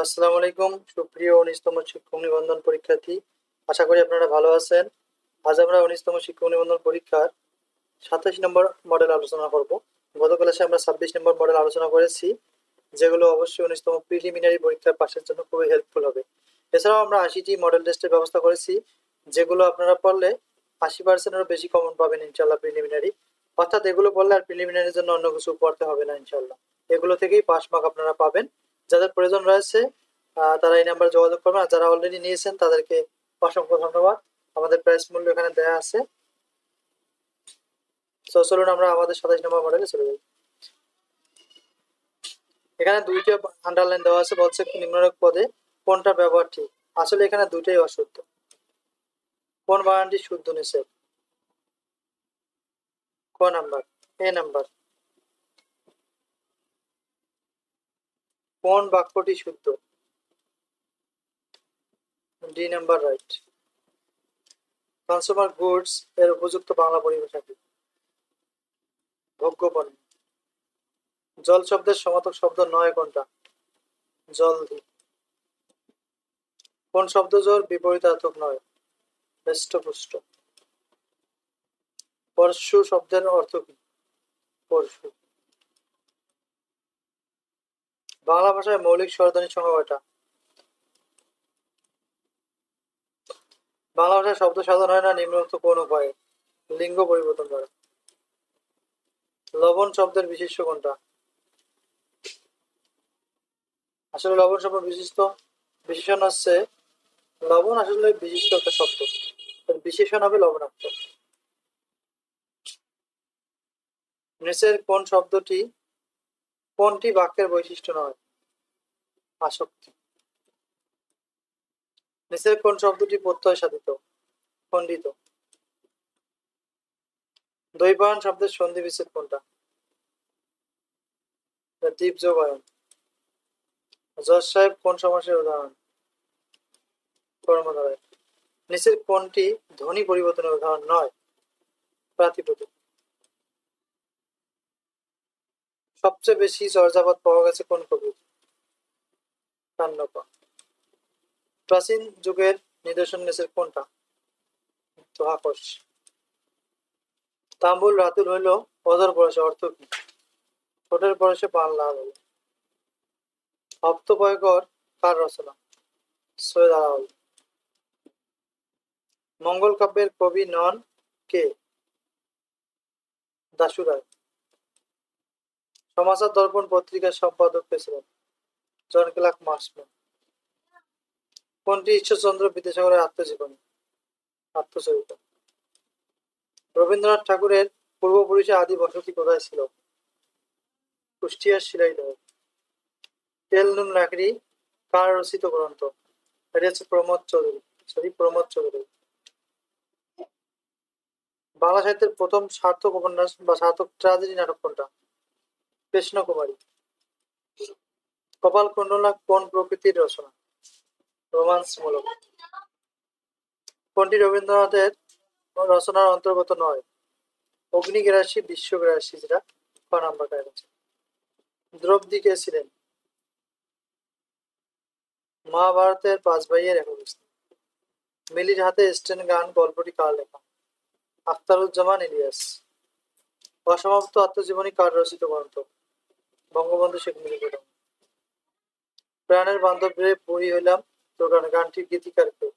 আসসালামু আলাইকুম। সুপ্রিয় উনিশতম শিক্ষক নিবন্ধন পরীক্ষার্থী, আশা করি আপনারা ভালো আছেন। আজ আমরা উনিশতম শিক্ষক নিবন্ধন পরীক্ষার সাতাশ নম্বর মডেল আলোচনা করব। গত ক্লাসে আমরা ছাব্বিশ নম্বর মডেল আলোচনা করেছি, যেগুলো অবশ্যই উনিশতম প্রিলিমিনারি পরীক্ষার পাশের জন্য খুবই হেল্পফুল হবে। এছাড়াও আমরা আশিটি মডেল টেস্টের ব্যবস্থা করেছি, যেগুলো আপনারা পড়লে আশি পার্সেন্টেরও বেশি কমন পাবেন ইনশাল্লাহ প্রিলিমিনারি অর্থাৎ এগুলো পড়লে আর প্রিলিমিনারির জন্য অন্য কিছু পড়তে হবে না ইনশাল্লাহ এগুলো থেকেই পাস মার্ক আপনারা পাবেন। যাদের প্রয়োজন রয়েছে তারা এই নাম্বারে যোগাযোগ করবেন। আর যারা অলরেডি নিয়েছেন, তাদেরকে অসংখ্য ধন্যবাদ। আমাদের প্রাইস মূল্য এখানে দেওয়া আছে। তো চলুন আমরা আমাদের সাতাশ নম্বর মডেলে চলে যাই। এখানে দুইটা আন্ডারলাইন দেওয়া আছে, বলছে নিম্নরূপ পদে কোনটা ব্যবহার ঠিক? আসলে এখানে দুইটাই অশুদ্ধ। কোন বানানটি শুদ্ধ নিষেধ? ক নাম্বার? এ নাম্বার। কোন বাক্যটি শুদ্ধ? D number right consumer goods এর উপযুক্ত বাংলা পরিভাষা কি? ভোগ্য জল শব্দের সমাতক শব্দ নয় কোনটা? জলদি কোন শব্দ জোর বিপরীতার্থক নয়? হৃষ্টপুষ্ট পরশু শব্দের অর্থ কি? পরশু। বাংলা ভাষায় মৌলিক স্বরধ্বনির সংখ্যা কয়টা? বাংলা ভাষায় শব্দ সাধন হয় না, নিম্নোক্ত কোন উপায়ে? লিঙ্গ পরিবর্তন করে। লবণ শব্দের বিশিষ্ট কোনটা? আসলে লবণ শব্দ বিশিষ্ট, বিশেষণ হচ্ছে লবণ আসলে বিশিষ্ট একটা শব্দ। বিশেষণ হবে লবণাক্ত। নিচের কোন শব্দটি কোনটি বাক্যের বৈশিষ্ট্য নয়? আসক্তি। নিচের কোন শব্দটি প্রত্যয় সাধিত খণ্ডিত। দ্বৈপায়ন শব্দের সন্ধি বিচ্ছেদ কোনটা? দ্বীপ যোগায়ন জজ সাহেব, কোন সমাসের উদাহরণ? কর্মধারায়। নিচের কোনটি ধ্বনি পরিবর্তনের উদাহরণ নয়? প্রাতিপদিক। সবচেয়ে বেশি চর্যাপদ পাওয়া গেছে কোন কবির প্রাচীন যুগের নিদর্শন নিচের কোনটা? দোহাকস তাম্বুল রাতুল হইল অদর পরশে অর্থ কি? ঠোঁটের পরশে পান লাল হল। হপ্তপয়কর কার রচনা? সৈয়দ আলাউল। মঙ্গল কাব্যের কবি নন কে? দাশু রায়। সমাচার দর্পণ পত্রিকার সম্পাদক কে ছিলেন জন ক্লার্ক মার্সম্যান কোনটি ঈশ্বরচন্দ্র বিদ্যাসাগরের আত্মজীবনী? আত্মচরিত। রবীন্দ্রনাথ ঠাকুরের পূর্বপুরুষের আদি বসতি কোথায় ছিল? কুষ্টিয়ার শিলাইদহ। তেল নুন লাকড়ি কার রচিত গ্রন্থ? এটি হচ্ছে প্রমোদ চৌধুরী, সরি, প্রমোদ চৌধুরী। বাংলা সাহিত্যের প্রথম সার্থক উপন্যাস বা সার্থক ট্রাজেডি নাটক কোনটা? কৃষ্ণ কুমারী কপাল কুণ্ডলা কোন প্রকৃতির রচনা? রোমান্সমূলক কোনটি রবীন্দ্রনাথের রচনার অন্তর্গত নয়। অগ্নিগ্রাসী, বিশ্বগ্রাসী যেটা, ক নাম্বার দ্রৌপদী কে ছিলেন? মহাভারতের পাঁচ ভাইয়ের একক। মিলির হাতে স্টেন গান গল্পটি কার লেখা? আখতারুজ্জামান ইলিয়াস। অসমাপ্ত আত্মজীবনী কার রচিত গ্রন্থ? বঙ্গবন্ধু শেখ মুজিবুর রহমান। প্রাণের বান্ধবরে বই হইলাম তো গান গানটির গীতিকার কে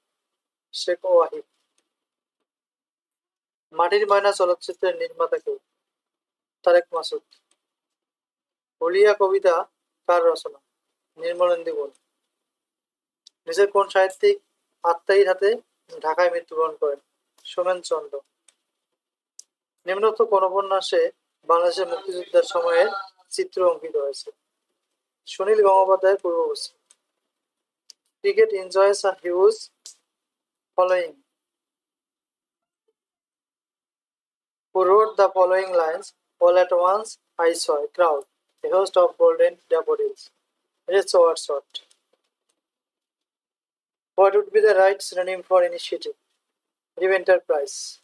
শেখ ওয়াহিদ মাটির ময়না চলচ্চিত্রের নির্মাতা কে তারেক মাসুদ। হলিয়া কবিতা কার রচনা? নির্মলেন্দু গুণ নিজের কোন সাহিত্যিক আত্মাইর হাতে ঢাকায় মৃত্যুবরণ করেন? সোমেন চন্দ্র। নিম্নোক্ত কোন উপন্যাসে বাংলাদেশের মুক্তিযুদ্ধের সময়ে চিত্র অঙ্কিত হয়েছে সুনীল গঙ্গোপাধ্যায়ের পূর্ববর্তী cricket enjoys a huge following who wrote the following lines all at once I saw a crowd a host of golden daffodils it is so short what would be the right synonym for initiative Give enterprise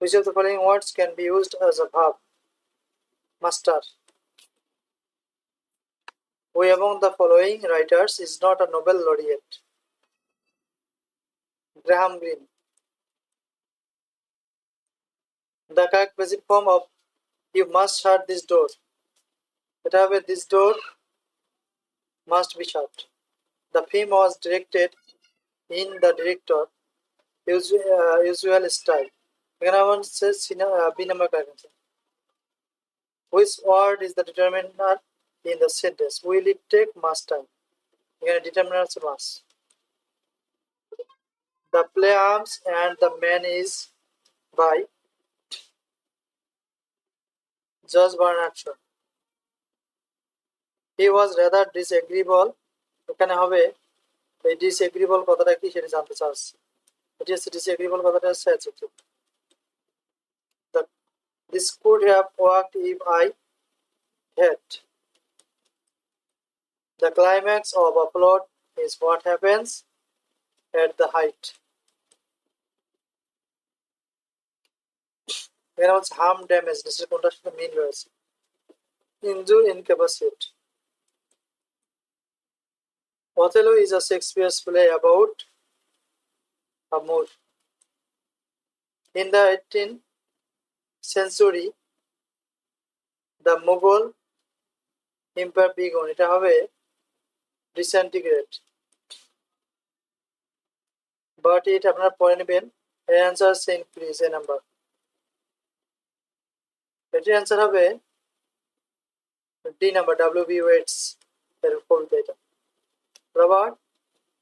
which of the following words can be used as a verb master Who among the following writers is not a Nobel laureate? Graham Greene. The correct basic form of you must shut this door. এটা হবে this door must be shut. The film was directed in the director usual, uh, usual style. এখানে আমার হচ্ছে cinema B number correct Which word is the determiner in the sentence? Will it take much time? এখানে determiner হচ্ছে must. The play arms and the man is by George Bernard Shaw. He was rather disagreeable. এখানে হবে এই disagreeable কথাটা কি সেটা জানতে চাচ্ছি এটি হচ্ছে disagreeable কথাটা হচ্ছে adjective. The, this could have worked if I had. The climax of a plot is what happens at the height. এখানে হচ্ছে হার্ম ড্যামেজ নিশ্চয় কোনটার সাথে মিল রয়েছে injure incapacitate Othello is a Shakespeare's play about a Moor. In the 18th century, the Mughal empire began. এটা হবে disintegrate. But it আপনারা পড়ে নেবেন এর অ্যান্সার হচ্ছে ইনক্রিজ এ নাম্বার এটির অ্যান্সার হবে D number W B Yeats এর কবিতা এটা Robert,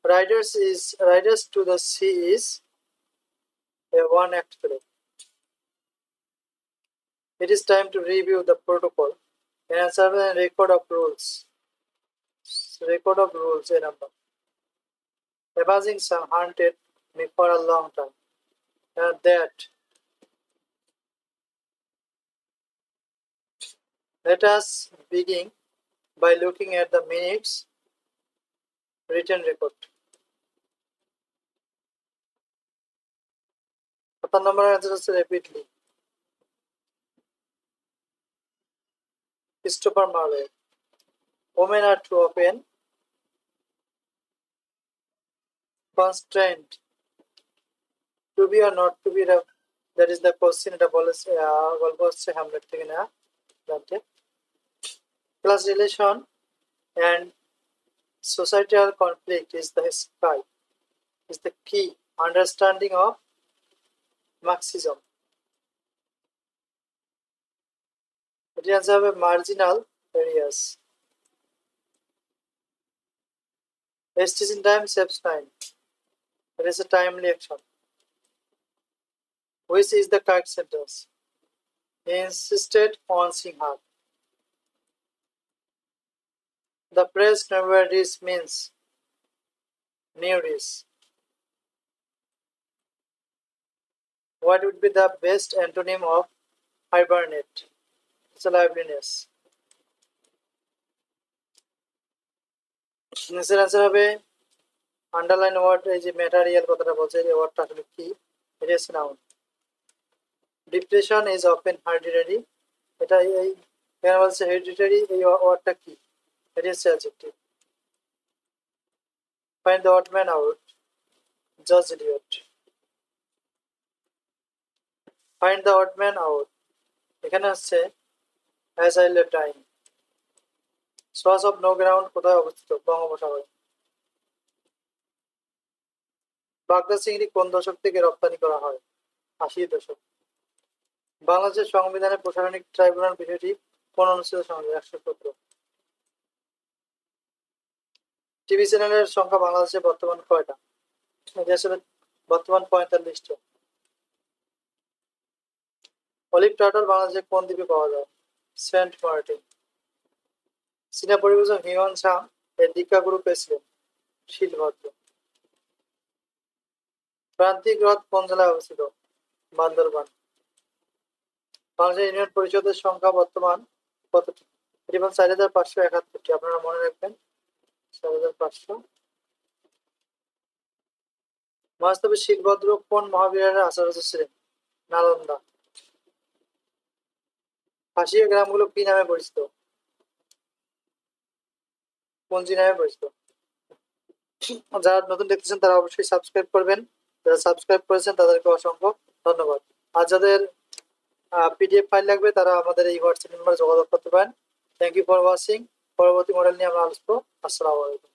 Riders is Riders to the Sea is a one act play. It is time to review the protocol and answer a record of rules. Record of rules a number. A buzzing sound haunted me for a long time. And that let us begin by looking at the minutes written record. আপনার নম্বর answer হচ্ছে rapidly Christopher Marlowe women are too often constrained to be or not to be the- that is the question এটা বলেছে আহ, গল্প হচ্ছে Hamlet থেকে না জানতে class relation and societal conflict is the sky is the key understanding of marxism It is have marginal areas wastage in time saves time it is a timely action which is the correct sentence he insisted on seeing her the phrase never this means new this. What would be the best antonym of hibernate? It's a liveliness. নিচের answer হবে underline word এই যে material কথাটা বলছে, এই ওয়ার্ডটা আসলে কি এটা হচ্ছে noun depression is often hereditary এটা এই এখানে বলছে হেরিডিটারি এই ওয়ার্ডটা কি It is adjective. Find the odd man out. Judge Eliot. Find the odd man out. এখানে হচ্ছে left dying. সোর্স অফ নো গ্রাউন্ড কোথায় অবস্থিত? বঙ্গোপসাগরে। বাগদা চিংড়ি কোন দশক থেকে রপ্তানি করা হয়? আশি দশক। বাংলাদেশের সংবিধানের প্রশাসনিক ট্রাইব্যুনাল বিষয়টি কোন অনুচ্ছেদের সঙ্গে একশো সতেরো টিভি চ্যানেলের সংখ্যা বাংলাদেশে বর্তমান কয়টা? আসলে বর্তমান পঁয়তাল্লিশটা। অলিভ টার্টল বাংলাদেশে কোন দ্বীপে পাওয়া যায়? সেন্ট মার্টিন। চীনা পরিবেশক হিউয়ান সাং এর দীক্ষা গুরু পেয়েছিলেন শিলভদ্র প্রান্তিক হ্রদ কোন জেলায় অবস্থিত? বান্দরবান। বাংলাদেশ ইউনিয়ন পরিষদের সংখ্যা বর্তমান কতটি? এটি চার হাজার পাঁচশো একাত্তরটি। আপনারা মনে রাখবেন, চার হাজার পাঁচশো। বাস্তবে শিখভদ্র কোন মহাবিহারের আচার্য ছিলেন? নালন্দা। ফাঁসিয়া গ্রামগুলো কি নামে পরিচিত। পঞ্জি নামে পরিচিত। যারা নতুন দেখতেছেন, তারা অবশ্যই সাবস্ক্রাইব করবেন। যারা সাবস্ক্রাইব করেছেন, তাদেরকে অসংখ্য ধন্যবাদ। আর যাদের পিডিএফ ফাইল লাগবে, তারা আমাদের এই হোয়াটসঅ্যাপ নাম্বারে যোগাযোগ করতে পারেন। থ্যাংক ইউ ফর ওয়াচিং পরবর্তী মডেল নিয়ে আমরা আসব আসসালামু আলাইকুম।